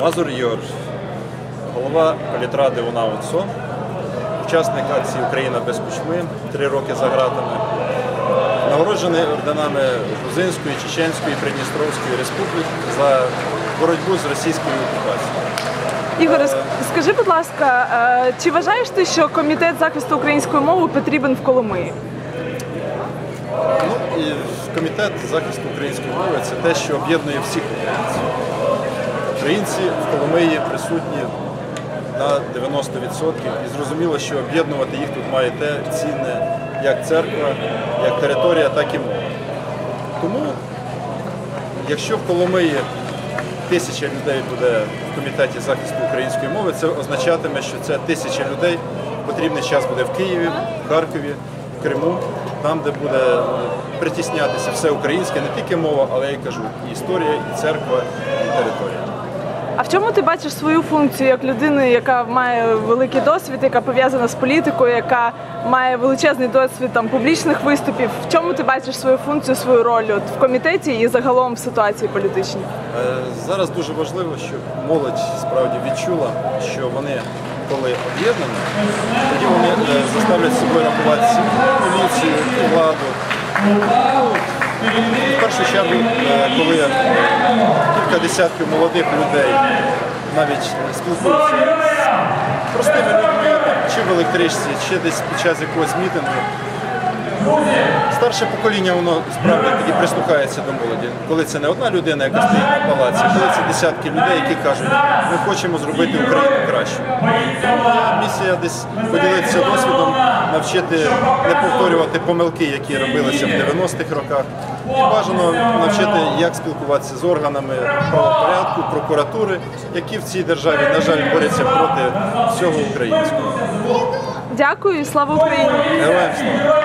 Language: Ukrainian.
Мазур Ігор, голова політради УНАУЦО, учасник акції Україна без кучми, три роки за ґратами, нагороджений орденами Грузинської, Чеченської, Придністровської республік за боротьбу з російською окупацією. Ігоре, скажи, будь ласка, е, чи вважаєш ти, що комітет захисту української мови потрібен в Коломиї? Ну, і комітет захисту української мови це те, що об'єднує всіх українців. Українці в Коломиї присутні на 90% і зрозуміло, що об'єднувати їх тут має те цінне як церква, як територія, так і мова. Тому, якщо в Коломиї тисяча людей буде в комітеті захисту української мови, це означатиме, що це тисяча людей потрібний час буде в Києві, в Харкові, в Криму, там, де буде е, притіснятися все українське, не тільки мова, але я кажу, і історія, і церква, і територія. В чому ти бачиш свою функцію як людини, яка має великий досвід, яка пов'язана з політикою, яка має величезний досвід там публічних виступів? В чому ти бачиш свою функцію, свою роль от, в комітеті і загалом в ситуації політичній? Е, Зараз дуже важливо, щоб молодь справді відчула, що вони, коли об'єднані, тоді вони е, заставлять собою рахуватися і поліцію, владу. Ну, В першу чергу, е, коли кілька десятків молодих людей навіть спілкуються. З простими людьми, чи в електричці, чи десь під час якогось мітингу, Старше покоління воно справді тоді прислухається до молоді, коли це не одна людина, яка стоїть на палаці, коли десятки людей, які кажуть, ми хочемо зробити Україну кращою. Моя місія десь поділитися досвідом, навчити не повторювати помилки, які робилися в 90-х роках, і бажано навчити, як спілкуватися з органами правопорядку, прокуратури, які в цій державі, на жаль, борються проти всього українського. Дякую слава Україні! Героям слава!